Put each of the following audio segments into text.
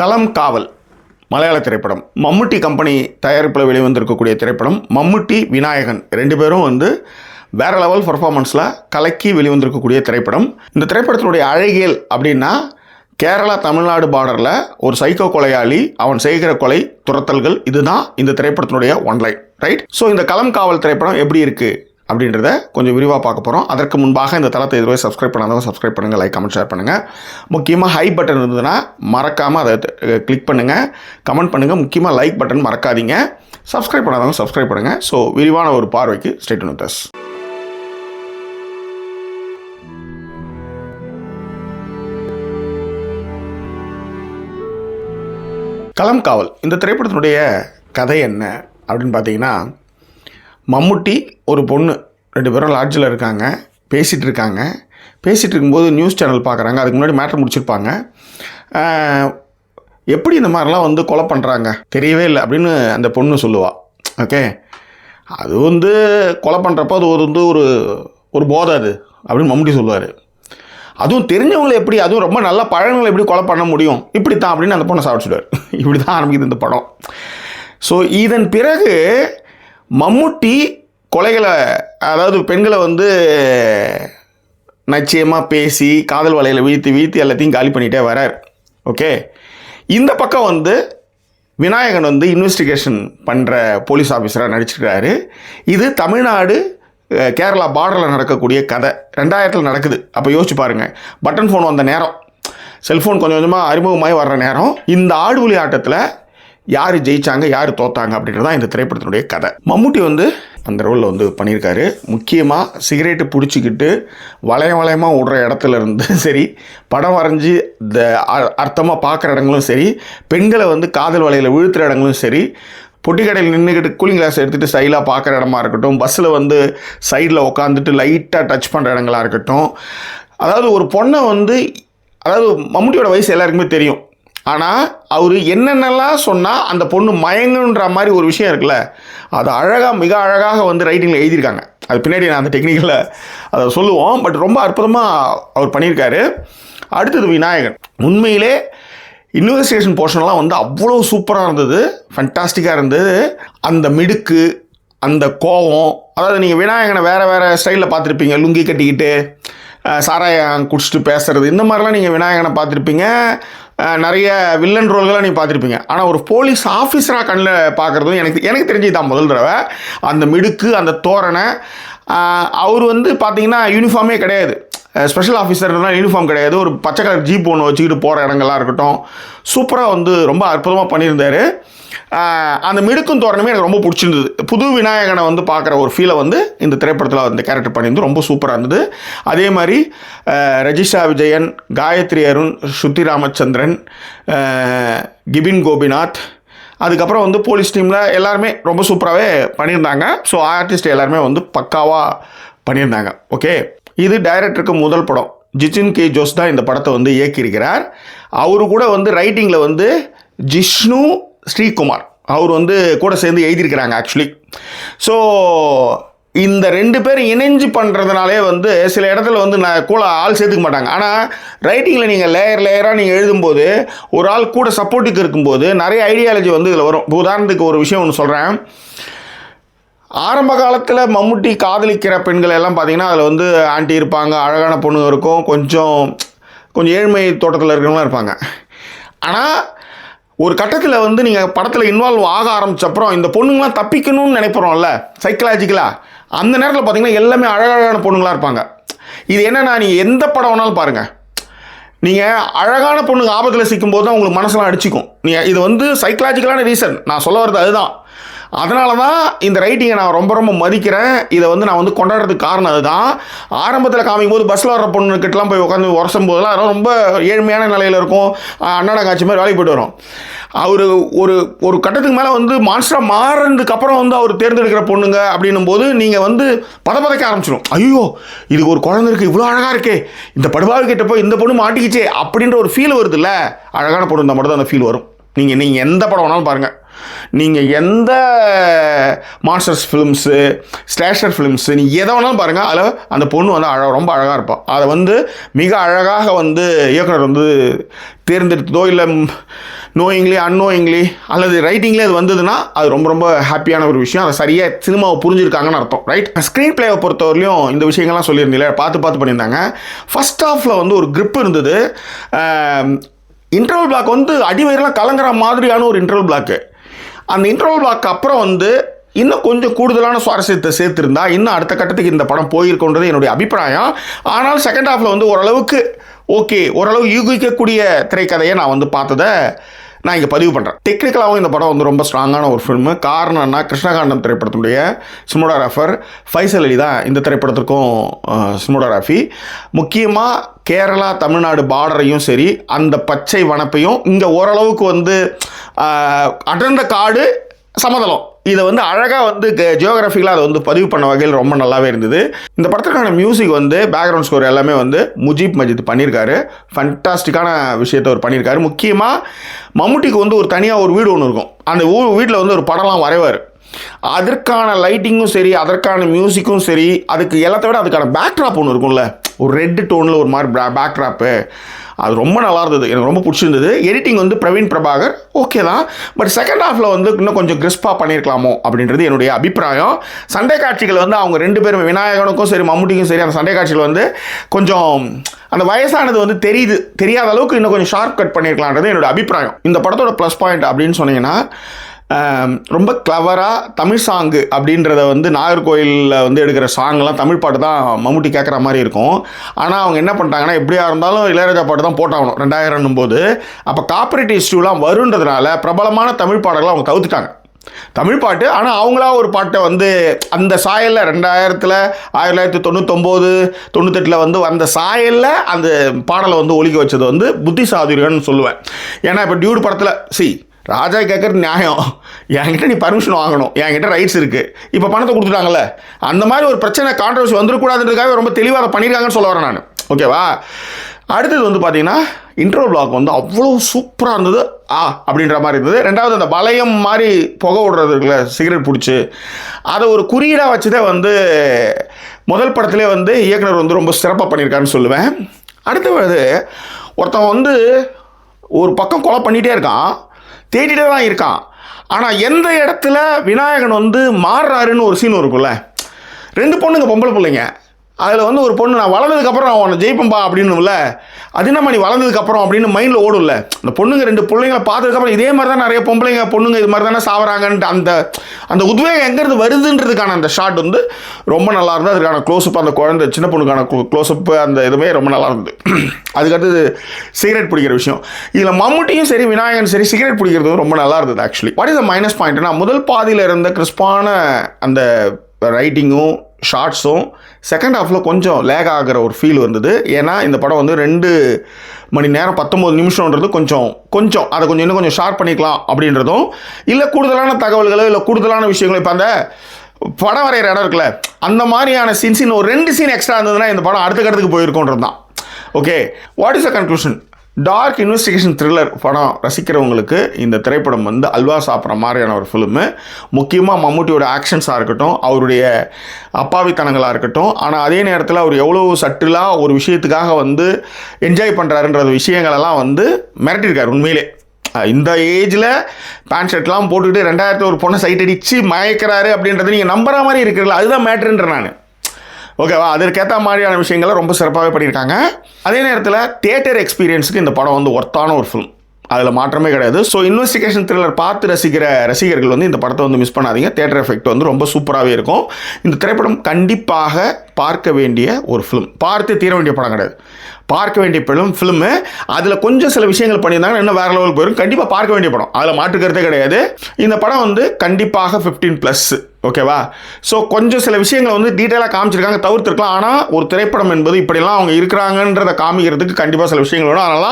களம் காவல் மலையாள திரைப்படம். மம்முட்டி கம்பெனி தயாரிப்பில் வெளிவந்திருக்கக்கூடிய திரைப்படம் மம்முட்டி விநாயகன். ரெண்டு பேரும் வந்து வேற லெவல் பர்ஃபார்மன்ஸில் கலக்கி வெளிவந்திருக்கக்கூடிய திரைப்படம். இந்த திரைப்படத்தினுடைய அழகியல் அப்படின்னா கேரளா தமிழ்நாடு பார்டரில் ஒரு சைக்கோ கொலையாளி அவன் செய்கிற கொலை துரத்தல்கள் இதுதான் இந்த திரைப்படத்தினுடைய ஒன்லைன் ரைட் ஸோ இந்த களம் காவல் திரைப்படம் எப்படி இருக்குது அப்படின்றத கொஞ்சம் விரிவாக பார்க்க போகிறோம் அதற்கு முன்பாக இந்த தளத்தை இதுவரை சப்ஸ்கிரைப் பண்ணாதவங்க சப்ஸ்கிரைப் பண்ணுங்கள் லைக் கமெண்ட் ஷேர் பண்ணுங்கள் முக்கியமாக ஹை பட்டன் இருந்ததுன்னா மறக்காமல் அதை கிளிக் பண்ணுங்கள் கமெண்ட் பண்ணுங்கள் முக்கியமாக லைக் பட்டன் மறக்காதீங்க. சப்ஸ்கிரைப் பண்ணாதவங்க சப்ஸ்கிரைப் பண்ணுங்கள் ஸோ விரிவான ஒரு பார்வைக்கு ஸ்டேட் நோட்டஸ் களம் காவல் இந்த திரைப்படத்தினுடைய கதை என்ன அப்படின்னு பார்த்தீங்கன்னா மம்முட்டி ஒரு பொண்ணு. ரெண்டு பேரும் லாட்ஜில் இருக்காங்க. பேசிகிட்டு இருக்காங்க பேசிகிட்டு இருக்கும்போது நியூஸ் சேனல் பார்க்குறாங்க அதுக்கு முன்னாடி மேட்ரு முடிச்சிருப்பாங்க. எப்படி இந்த மாதிரிலாம் வந்து கொலை பண்ணுறாங்க தெரியவே இல்லை அப்படின்னு அந்த பொண்ணு சொல்லுவாள் ஓகே அது வந்து கொலை பண்ணுறப்போ அது ஒரு வந்து ஒரு ஒரு போதை அது அப்படின்னு மம்முட்டி சொல்லுவார். அதுவும் தெரிஞ்சவங்களை எப்படி அதுவும் ரொம்ப நல்ல பழங்களை எப்படி கொலை பண்ண முடியும்? இப்படி தான் அப்படின்னு அந்த பொண்ணை சாப்பிடுவார் இப்படி தான் ஆரம்பிக்குது இந்த படம். ஸோ இதன் பிறகு மம்முட்டி கொலைகளை அதாவது பெண்களை வந்து நிச்சயமாக பேசி காதல் வலையில் வீழ்த்தி வீழ்த்தி எல்லாத்தையும் காலி பண்ணிகிட்டே வரார். ஓகே இந்த பக்கம் வந்து விநாயகன் வந்து இன்வெஸ்டிகேஷன் பண்ணுற போலீஸ் ஆஃபீஸராக நடிச்சிருக்காரு இது தமிழ்நாடு கேரளா பார்டரில் நடக்கக்கூடிய கதை. ரெண்டாயிரத்தில் நடக்குது. அப்போ யோசிச்சு பாருங்கள் பட்டன் ஃபோன் வந்த நேரம். செல்ஃபோன் கொஞ்சம் கொஞ்சமாக அறிமுகமாகி வர்ற நேரம். இந்த ஆடுபுலி ஆட்டத்தில் யார் ஜெயிச்சாங்க யார் தோத்தாங்க அப்படின்றது தான் இந்த திரைப்படத்தினுடைய கதை. மம்முட்டி வந்து அந்த ரோலில் வந்து பண்ணியிருக்காரு. முக்கியமாக சிகரெட்டு பிடிச்சிக்கிட்டு வளையம் வளையமாக விடுற இடத்துல இருந்து சரி படம் வரைஞ்சி இந்த அர்த்தமாக பார்க்குற இடங்களும் சரி பெண்களை வந்து காதல் வலையில் வீழ்த்துற இடங்களும் சரி பொட்டி கடையில் நின்றுக்கிட்டு கூலிங் கிளாஸ் எடுத்துகிட்டு ஸ்டைலாக பார்க்குற இடமா இருக்கட்டும் பஸ்ஸில் வந்து சைடில் உட்காந்துட்டு லைட்டாக டச் பண்ணுற இடங்களா இருக்கட்டும். அதாவது ஒரு பொண்ணை வந்து அதாவது மம்முட்டியோட வயசு எல்லாருக்குமே தெரியும். ஆனால் அவர் என்னென்னலாம் சொன்னால் அந்த பொண்ணு மயங்குன்ற மாதிரி ஒரு விஷயம் இருக்குல்ல அது அழகாக மிக அழகாக வந்து ரைட்டிங்கில் எழுதியிருக்காங்க. அது பின்னாடி நான் அந்த டெக்னிக்கில் அதை சொல்லுவோம் பட் ரொம்ப அற்புதமாக அவர் பண்ணியிருக்காரு. அடுத்தது விநாயகன். உண்மையிலே இன்வெஸ்டிகேஷன் போர்ஷன்லாம் வந்து அவ்வளோ சூப்பராக இருந்தது ஃபண்டாஸ்டிக்காக இருந்தது. அந்த மிடுக்கு அந்த கோவம் அதாவது நீங்கள் விநாயகனை வேறு வேறு ஸ்டைலில் பார்த்துருப்பீங்க லுங்கி கட்டிக்கிட்டு சாராயம் குடிச்சிட்டு பேசுறது இந்த மாதிரிலாம் நீங்கள் விநாயகனை பார்த்துருப்பீங்க. நிறைய வில்லன் ரோல்களாக நீங்கள் பார்த்துருப்பீங்க. ஆனால் ஒரு போலீஸ் ஆஃபீஸராக கண்ணில் பார்க்குறதும் எனக்கு எனக்கு தெரிஞ்சு தான் முதல் தடவை. அந்த மிடுக்கு அந்த தோரணை அவர் வந்து பார்த்தீங்கன்னா யூனிஃபார்மே கிடையாது. ஸ்பெஷல் ஆஃபீஸர்னால் யூனிஃபார்ம் கிடையாது. ஒரு பச்சை கலர் ஜீப் ஒன்று வச்சுக்கிட்டு போகிற இடங்கள்லாம் இருக்கட்டும். சூப்பராக வந்து ரொம்ப அற்புதமாக பண்ணியிருந்தார். அந்த மிடுக்கும் தோரணமே எனக்கு ரொம்ப பிடிச்சிருந்தது. புது விநாயகனை வந்து பார்க்குற ஒரு ஃபீலை வந்து இந்த திரைப்படத்தில் அந்த கேரக்டர் பண்ணியிருந்து ரொம்ப சூப்பராக இருந்தது. அதே மாதிரி ரஜிஷா விஜயன் காயத்ரி அருண் ஸ்ருதி ராமச்சந்திரன் கிபின் கோபிநாத் அதுக்கப்புறம் வந்து போலீஸ் டீமில் எல்லாருமே ரொம்ப சூப்பராகவே பண்ணியிருந்தாங்க. ஸோ ஆர்டிஸ்ட் எல்லாருமே வந்து பக்காவாக பண்ணியிருந்தாங்க. ஓகே இது டைரக்டருக்கு முதல் படம். ஜிச்சின் கே ஜோஸ் தான் இந்த படத்தை வந்து இயக்கியிருக்கிறார். அவரு கூட வந்து ரைட்டிங்கில் வந்து ஜிஷ்ணு ஸ்ரீகுமார். அவர் வந்து கூட சேர்ந்து எழுதியிருக்கிறாங்க ஆக்சுவலி ஸோ இந்த ரெண்டு பேரும் இணைஞ்சு பண்ணுறதுனாலே வந்து சில இடத்துல வந்து நான் கூட ஆள் சேர்த்துக்க மாட்டாங்க. ஆனால் ரைட்டிங்கில் நீங்கள் லேயர் லேயராக நீங்கள் எழுதும்போது ஒரு ஆள் கூட சப்போர்ட்டுக்கு இருக்கும்போது நிறைய ஐடியாலஜி வந்து இதில் வரும். உதாரணத்துக்கு ஒரு விஷயம் ஒன்று சொல்கிறேன் ஆரம்ப காலத்தில் மம்முட்டி காதலிக்கிற பெண்கள் எல்லாம் பார்த்தீங்கன்னா அதில் வந்து ஆண்டி இருப்பாங்க அழகான பொண்ணுங்க இருக்கும் கொஞ்சம் கொஞ்சம் ஏழ்மை தோட்டத்தில் இருக்கிறவங்களாம் இருப்பாங்க. ஆனால் ஒரு கட்டத்தில் வந்து நீங்கள் படத்தில் இன்வால்வ் ஆக ஆரம்பிச்சப்புறம் இந்த பொண்ணுங்களாம் தப்பிக்கணும்னு நினைப்போம்ல சைக்கலாஜிக்கலாக அந்த நேரத்தில் பார்த்தீங்கன்னா எல்லாமே அழகழகான பொண்ணுங்களாக இருப்பாங்க. இது என்னென்னா நீங்கள் எந்த படம் வேணாலும் பாருங்கள் நீங்கள் அழகான பொண்ணுங்க ஆபத்தில் சிக்கும்போது தான் உங்களுக்கு மனசெல்லாம் அடிச்சுக்கும். நீங்கள் இது வந்து சைக்கலாஜிக்கலான ரீசன் நான் சொல்ல வர்றது அதுதான். அதனால தான் இந்த ரைட்டிங்கை நான் ரொம்ப ரொம்ப மதிக்கிறேன். இதை வந்து நான் வந்து கொண்டாடுறதுக்கு காரணம் அதுதான். ஆரம்பத்தில் காமிக்கும் போது பஸ்ஸில் வர பொண்ணுக்கிட்டலாம் போய் உட்காந்து உரசும் போதெல்லாம் அதெல்லாம் ரொம்ப ஏழ்மையான நிலையில் இருக்கும். அண்ணாடா காட்சி மாதிரி வேலைக்கு போயிட்டு வரும். அவர் ஒரு ஒரு கட்டத்துக்கு மேலே வந்து மான்ஸ்டராக மாறினதுக்கு அப்புறம் வந்து அவர் தேர்ந்தெடுக்கிற பொண்ணுங்க அப்படின்னும் போது நீங்கள் வந்து பதப்பதைக்க ஆரம்பிச்சிடும் ஐயோ இதுக்கு ஒரு குழந்தை இருக்குது இவ்வளோ அழகாக இருக்கே. இந்த படுபாவை கிட்ட போய் இந்த பொண்ணு மாட்டிக்கிச்சே அப்படின்ற ஒரு ஃபீல் வருதுல்ல. அழகான பொண்ணு இருந்தால் மட்டும் தான் அந்த ஃபீல் வரும். நீங்கள் நீங்கள் எந்த படம் வேணாலும் பாருங்கள் நீங்கள் எந்த மாஸ்டர்ஸ் ஃபிலிம்ஸு ஸ்லேஷர் ஃபிலிம்ஸு நீ எதை வேணாலும் பாருங்கள் அதில் அந்த பொண்ணு வந்து அழ ரொம்ப அழகாக இருப்பாள் அதை வந்து மிக அழகாக வந்து இயக்குனர் வந்து தேர்ந்தெடுத்ததோ இல்லை நோயிங்லி அன்னோயிங்லி அல்லது ரைட்டிங்லேயே அது வந்ததுன்னா அது ரொம்ப ரொம்ப ஹாப்பியான ஒரு விஷயம். அதை சரியாக சினிமாவை புரிஞ்சிருக்காங்கன்னு அர்த்தம். ரைட் ஸ்க்ரீன் பிளேவை பொறுத்தவரையிலும் இந்த விஷயங்கள்லாம் சொல்லியிருந்தீங்களே பார்த்து பார்த்து பண்ணியிருந்தாங்க. ஃபர்ஸ்ட் ஆஃபில் வந்து ஒரு க்ரிப் இருந்தது. இன்டர்வல் பிளாக் வந்து அடிவயிரெலாம் கலங்குற மாதிரியான ஒரு இன்டர்வல் பிளாக்கு அந்த இன்டர்வல் பிளாக் அப்புறம் வந்து இன்னும் கொஞ்சம் கூடுதலான சுவாரஸ்யத்தை சேர்த்துருந்தா இன்னும் அடுத்த கட்டத்துக்கு இந்த படம் போயிருக்கோன்றது என்னுடைய அபிப்பிராயம். ஆனால் செகண்ட் ஹாஃபில் வந்து ஓரளவுக்கு ஓகே ஓரளவு யூகிக்கக்கூடிய திரைக்கதையை நான் வந்து பார்த்ததை நான் இங்கே பதிவு பண்ணுறேன் டெக்னிக்கலாகவும் இந்த படம் வந்து ரொம்ப ஸ்ட்ராங்கான ஒரு ஃபில்மு காரணம்னா கிருஷ்ணகாண்டம் திரைப்படத்தினுடைய சினிமோடோகிராஃபர் ஃபைசல் அலி தான் இந்த திரைப்படத்திற்கும் சினிமோடோகிராஃபி முக்கியமாக கேரளா தமிழ்நாடு பார்டரையும் சரி அந்த பச்சை வனப்பையும் இங்கே ஓரளவுக்கு வந்து அடர்ந்த காடு சமதளம். இதை வந்து அழகாக வந்து ஜியோகிராஃபிக்கலாக அதை வந்து பதிவு பண்ண வகையில் ரொம்ப நல்லாவே இருந்தது. இந்த படத்துக்கான மியூசிக் வந்து பேக்ரவுண்ட் ஸ்கோர் எல்லாமே வந்து முஜீப் மஜித் பண்ணியிருக்காரு ஃபண்டாஸ்டிக்கான விஷயத்தை அவர் பண்ணியிருக்காரு முக்கியமாக மம்முட்டிக்கு வந்து ஒரு தனியாக ஒரு வீடு ஒன்று இருக்கும். அந்த ஊ வீட்டில் வந்து ஒரு படம்லாம் வரைவார். அதற்கான லைட்டிங்கும் சரி அதற்கான மியூசிக்கும் சரி அதுக்கு எல்லாத்த விட அதுக்கான பேக்ட்ராப் ஒன்று இருக்கும்ல. ஒரு ரெட் டோனில் ஒரு மாதிரி பேக்ட்ராப்பு அது ரொம்ப நல்லா இருந்தது. எனக்கு ரொம்ப பிடிச்சிருந்தது. எடிட்டிங் வந்து பிரவீன் பிரபாகர். ஓகே தான். பட் செகண்ட் ஹாஃபில் வந்து இன்னும் கொஞ்சம் கிறிஸ்பாக பண்ணியிருக்கலாமோ அப்படின்றது என்னுடைய அபிப்பிராயம். சண்டை காட்சிகள் வந்து அவங்க ரெண்டு பேரும் விநாயகனுக்கும் சரி மம்முட்டிக்கும் சரி அந்த சண்டை காட்சிகள் வந்து கொஞ்சம் அந்த வயசானது வந்து தெரியுது. தெரியாத அளவுக்கு இன்னும் கொஞ்சம் ஷார்ப் கட் பண்ணியிருக்கலான்றது என்னோட அபிப்பிராயம். இந்த படத்தோட ப்ளஸ் பாயிண்ட் அப்படின்னு சொன்னீங்கன்னா ரொம்ப கிளவராக தமிழ் சாங்கு அப்படின்றத வந்து நாகர்கோயிலில் வந்து எடுக்கிற சாங்லாம் தமிழ் பாட்டு தான் மம்முட்டி கேட்குற மாதிரி இருக்கும். ஆனால் அவங்க என்ன பண்ணிட்டாங்கன்னா எப்படியா இருந்தாலும் இளையராஜா பாட்டு தான் போட்டாகணும் ரெண்டாயிரம் போது அப்போ காப்பரேட் இஷ்யூலாம் வருன்றதுனால பிரபலமான தமிழ் பாடல்களை அவங்க தவிர்த்துட்டாங்க. தமிழ் பாட்டு ஆனால் அவங்களா ஒரு பாட்டை வந்து அந்த சாயலில் ரெண்டாயிரத்தில் ஆயிரத்தி தொள்ளாயிரத்தி தொண்ணூத்தொம்போது தொண்ணூத்தெட்டில் வந்து அந்த சாயலில் அந்த பாடலை வந்து ஒழிக்க வச்சது வந்து புத்தி சாதுரியம்னு சொல்லுவேன். ஏன்னா இப்போ டியூடு படத்தில் சி ராஜா கேட்குறது நியாயம். என்கிட்ட நீ பர்மிஷன் வாங்கணும். என்கிட்ட ரைட்ஸ் இருக்குது இப்போ பணத்தை கொடுத்துட்டாங்கல்ல. அந்த மாதிரி ஒரு பிரச்சனை கான்ட்ரவர்சி வந்துடக்கூடாதுன்றதுக்காக ரொம்ப தெளிவாக அதை பண்ணியிருக்காங்கன்னு சொல்ல வரேன் நான். ஓகேவா அடுத்தது வந்து பார்த்தீங்கன்னா இன்ட்ரோ பிளாக் வந்து அவ்வளோ சூப்பராக இருந்தது. ஆ அப்படின்ற மாதிரி இருந்தது. ரெண்டாவது அந்த வளையம் மாதிரி புகை விடுறது இருக்குல்ல சிகரெட் பிடிச்சி. அதை ஒரு குறியீடாக வச்சுதான் வந்து முதல் படத்திலே வந்து இயக்குனர் வந்து ரொம்ப சிறப்பாக பண்ணியிருக்காருன்னு சொல்லுவேன். அடுத்தது ஒருத்தன் வந்து ஒரு பக்கம் கொலை பண்ணிகிட்டே இருக்கான். தேடிட்டே தான் இருக்கான். ஆனால் எந்த இடத்துல விநாயகன் வந்து மாறுறாருன்னு ஒரு சீன் இருக்கும்ல ரெண்டு பொண்ணுங்க பொம்பளை பிள்ளைங்க. அதில் வந்து ஒரு பொண்ணு நான் வளர்ந்ததுக்கப்புறம் நான் உன்னை ஜெயிப்பம்பா அப்படின்னுல அது என்னம்மா நீ வளர்ந்ததுக்கப்புறம் அப்படின்னு மைண்டில் ஓடும்ல. அந்த பொண்ணுங்க ரெண்டு பிள்ளைங்களை பார்த்ததுக்கப்புறம் இதே மாதிரி தான் நிறைய பொம்பளைங்க பொண்ணுங்க இது மாதிரி தானே சாவறாங்கன்ட்டு அந்த அந்த உத்வேகம் எங்கேருந்து வருதுன்றதுக்கான அந்த ஷாட் வந்து ரொம்ப நல்லா இருந்தது. அதுக்கான க்ளோஸ்அப் அந்த குழந்தை சின்ன பொண்ணுக்கான க்ளோஸ்அப் அந்த இதுவே ரொம்ப நல்லா இருந்தது. அதுக்கடுத்தது சிகரெட் பிடிக்கிற விஷயம். இதில் மம்முட்டியும் சரி விநாயகன் சரி சிகரெட் பிடிக்கிறது ரொம்ப நல்லா இருந்தது actually what is the minus பாயிண்ட்னா முதல் பாதியில் இருந்த கிறிஸ்பான அந்த ரைட்டிங்கும் ஷார்ட்ஸும் செகண்ட் ஹாஃபில் கொஞ்சம் லேக் ஆகிற ஒரு ஃபீல் வந்தது ஏன்னா இந்த படம் வந்து ரெண்டு மணி நேரம் பத்தொம்போது நிமிஷம்ன்றது கொஞ்சம் கொஞ்சம் அதை கொஞ்சம் இன்னும் கொஞ்சம் ஷார்ப் பண்ணிக்கலாம் அப்படின்றதும் இல்லை கூடுதலான தகவல்களோ இல்லை கூடுதலான விஷயங்களோ இப்போ அந்த படம் வரைகிற இடம் இருக்குல்ல அந்த மாதிரியான சீன்ஸ் இன்னும் ஒரு ரெண்டு சீன் எக்ஸ்ட்ரா இருந்ததுன்னா இந்த படம் அடுத்த கட்டத்துக்கு போயிருக்கோன்றது தான் okay what is a conclusion dark investigation thriller படம் ரசிக்கிறவங்களுக்கு இந்த திரைப்படம் வந்து அல்வா சாப்பிட்ற மாதிரியான ஒரு ஃபிலிமு முக்கியமாக மம்முட்டியோட ஆக்ஷன்ஸாக இருக்கட்டும் அவருடைய அப்பாவித்தனங்களாக இருக்கட்டும் ஆனால் அதே நேரத்தில் அவர் எவ்வளோ சட்டிலாக ஒரு விஷயத்துக்காக வந்து என்ஜாய் பண்ணுறாருன்ற விஷயங்களெல்லாம் வந்து மிரட்டியிருக்காரு உண்மையிலே. இந்த ஏஜில் பேண்ட் ஷர்ட்லாம் போட்டுக்கிட்டு ரெண்டாயிரத்தி ஒரு பொண்ணை சைட் அடித்து மயக்கிறாரு அப்படின்றது நீங்கள் நம்புற மாதிரி இருக்கிறீங்களா? அதுதான் மேட்ருன்ற நான். ஓகேவா அதற்கேற்ற மாதிரியான விஷயங்களை ரொம்ப சிறப்பாகவே பண்ணியிருக்காங்க. அதே நேரத்தில் தியேட்டர் எக்ஸ்பீரியன்ஸுக்கு இந்த படம் வந்து ஒர்த்தான ஒரு ஃபிலிம் அதில் மாற்றமே கிடையாது. ஸோ இன்வெஸ்டிகேஷன் த்ரில்லர் பார்த்து ரசிக்கிற ரசிகர்கள் வந்து இந்த படத்தை வந்து மிஸ் பண்ணாதீங்க. தேட்டர் எஃபெக்ட் வந்து ரொம்ப சூப்பராகவே இருக்கும். இந்த திரைப்படம் கண்டிப்பாக பார்க்க வேண்டிய ஒரு ஃபிலிம் பார்த்து தீர வேண்டிய படம் கிடையாது. பார்க்க வேண்டிய படம் ஃபிலிமு அதில் கொஞ்சம் சில விஷயங்கள் பண்ணியிருந்தாங்கன்னா இன்னும் வேறு லெவல் போயிடும் கண்டிப்பாக பார்க்க வேண்டிய படம். அதில் மாற்றுக்கிறதே கிடையாது. இந்த படம் வந்து கண்டிப்பாக ஃபிஃப்டீன் ப்ளஸ் ஓகேவா ஸோ கொஞ்சம் சில விஷயங்களை வந்து டீட்டெயிலாக காமிச்சிருக்காங்க தவிர்த்துருக்கலாம். ஆனால் ஒரு திரைப்படம் என்பது இப்படிலாம் அவங்க இருக்கிறாங்கன்றத காமிக்கிறதுக்கு கண்டிப்பாக சில விஷயங்கள் வேணும். அதனால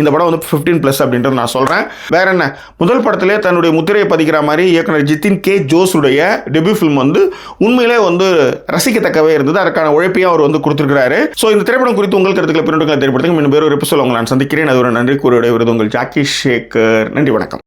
இந்த படம் வந்து ஃபிஃப்டீன் ப்ளஸ் அப்படின்றது நான் சொல்கிறேன் வேற என்ன? முதல் படத்திலே தன்னுடைய முத்திரையை பதிக்கிற மாதிரி இயக்குனர் ஜித்தின் கே. ஜோஸுடைய டெபியூ ஃபிலிம் வந்து உண்மையிலே வந்து ரசிக்கத்தக்கவே இருந்தது. அதற்கான உழைப்பையும் அவர் வந்து கொடுத்துருக்காரு ஸோ இந்த திரைப்படம் குறித்து உங்கள் கருத்துக்களை பின்னோட்டங்களை தெரியப்படுத்துங்க இன்னும் பேர் ஒரு எபிசோட் உங்களை நான் சந்திக்கிறேன். அது ஒரு நன்றி. கூறியுடைய விருது உங்கள் ஜாக்கி ஷேகர். நன்றி வணக்கம்.